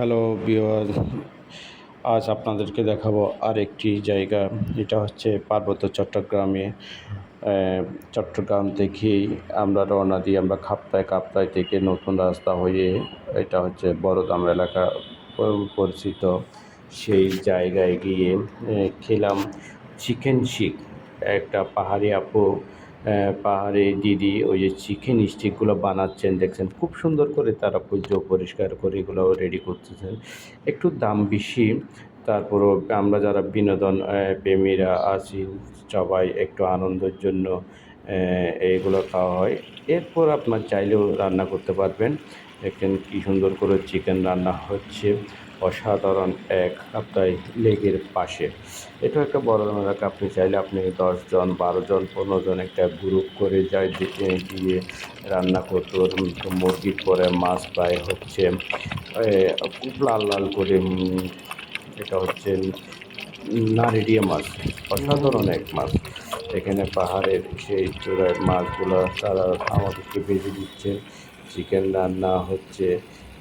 Hello beware আজ আপনাদেরকে দেখাবো আর একটি জায়গা। এটা হচ্ছে পার্বত্য চট্টগ্রামে। চট্টগ্রাম থেকেই আমরা রওনা দিই আমরা খাপ্তায় খাপ্তায় থেকে নতুন রাস্তা হয়ে। এটা হচ্ছে বড়দাম এলাকা পরিচিত। সেই জায়গায় গিয়ে খেলাম চিকেন শিক, একটা পাহাড়ি আপু পাহাড়ি দিদি ওই যে চিকেন স্টিকগুলো বানাচ্ছেন, দেখছেন? খুব সুন্দর করে তারা পুজো পরিষ্কার করে এগুলো রেডি করতেছেন। একটু দাম বেশি, তারপরও আমরা যারা বিনোদন প্রেমীরা আছি, সবাই একটু আনন্দের জন্য এইগুলো খাওয়া হয়। এরপর আপনার চাইলেও রান্না করতে পারবেন। দেখেন কি সুন্দর করে চিকেন রান্না হচ্ছে। অসাধারণ এক আপনার লেগের পাশে। এটা একটা বড় এলাকা আপনি চাইলে আপনি দশজন বারো জন একটা গ্রুপ করে যাই দিতে গিয়ে রান্না করতে মুরগির পরে মাছ প্রায় হচ্ছে খুব লাল লাল করে এটা হচ্ছে নারিডিয়া মাছ, অসাধারণ এক মাছ। এখানে পাহাড়ের সেই চূড়ার মাছগুলো তারা আমাদেরকে ভেজে দিচ্ছে। চিকেন রান্না হচ্ছে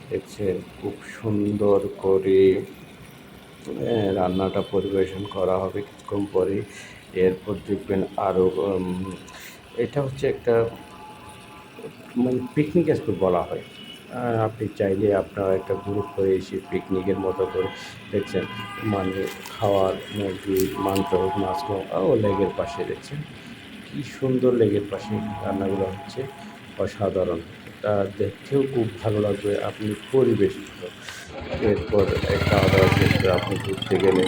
দেখছেন খুব সুন্দর করে রান্নাটা পরিবেশন করা হবে কিছুক্ষণ পরে। এরপর দেখবেন আরও এটা হচ্ছে একটা মানে পিকনিক স্পট বলা হয়। আপনি চাইলে আপনারা একটা গ্রুপ হয়ে এসে পিকনিকের মতো করে দেখছেন মানে খাওয়ার মুরগি, মাংস হোক মাছ হোক ও লেগের পাশে দেখছেন। কি সুন্দর লেগের পাশে রান্নাগুলো হচ্ছে। অসাধারণ। এটা দেখতেও খুব ভালো লাগবে, আপনি পরিবেশিত। এরপর একটা শেষ করে আপনি ঘুরতে গেলে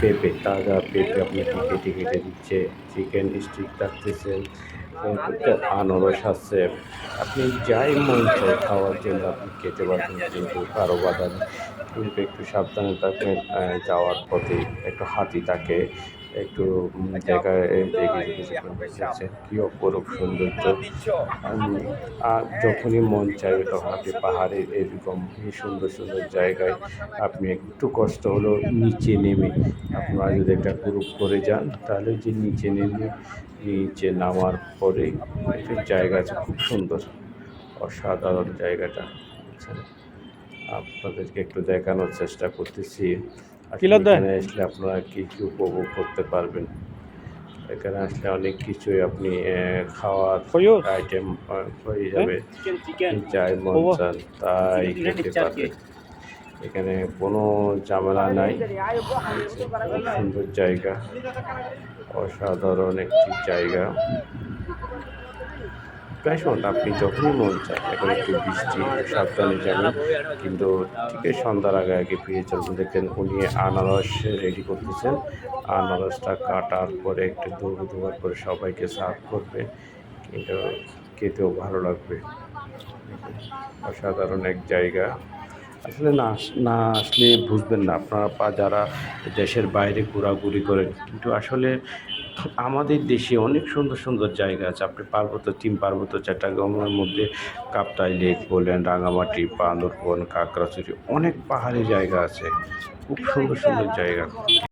পেঁপে, তাজা পেঁপে আপনাকে কেটে কেটে দিচ্ছে, চিকেন স্টিক রাখতেছেন আনারস আছে। আপনি যাই মন চায় খাওয়ার জন্য আপনি খেতে পারবেন, কিন্তু কারও বাধা নেই। কিন্তু একটু সাবধানে থাকবেন যাওয়ার পথে একটু হাতি থাকে একটু উম, জায়গায় দেখে কি অপরূপ সৌন্দর্য। আর যখনই মন চাইবে তখন আপনি পাহাড়ে এরকম সুন্দর সুন্দর জায়গায় আপনি একটু কষ্ট হলো নিচে নেমে। আপনারা যদি একটা গ্রুপ করে যান তাহলে যে নিচে নেমে নিচে নামার পরে একটা জায়গা আছে খুব সুন্দর। অসাধারণ জায়গাটা। আপনাদেরকে একটু দেখানোর চেষ্টা করতেছি? এখানে আসলে আপনারা কি কি উপভোগ করতে পারবেন? এখানে আসলে অনেক কিছুই আপনি ফয়ুজ? আইটেম হয়ে যাবে। চিকেন চিকেন যাই মন চান তাই খেতে পারবেন। এখানে কোনো ঝামেলা নাই। খুব সুন্দর জায়গা। অসাধারণ একটি জায়গা। প্রায় আপনি যখনই মন চায়, এখন একটু বৃষ্টি, সাবধানে যাবেন। কিন্তু ঠিক সন্ধ্যার আগে আগে ফিরে চলবেন দেখেন উনি আনারস রেডি করতেছেন। আনারসটা কাটার পরে একটু দৌড় দেওয়ার পরে সবাইকে সার্ভ করবে। কিন্তু খেতেও ভালো লাগবে। অসাধারণ এক জায়গা। আসলে না না আসলে বুঝবেন না, আপনারা যারা দেশের বাইরে ঘোরাঘুরি করেন, কিন্তু আসলে আমাদের দেশে অনেক সুন্দর সুন্দর জায়গা আছে। আপনি পার্বত্য টিম পার্বত্য, চট্টগ্রামের মধ্যে কাপ্তাই লেক বলেন, রাঙামাটি, বান্দরবন কাকড়াচুরি অনেক পাহাড়ি জায়গা আছে। খুব সুন্দর সুন্দর জায়গা।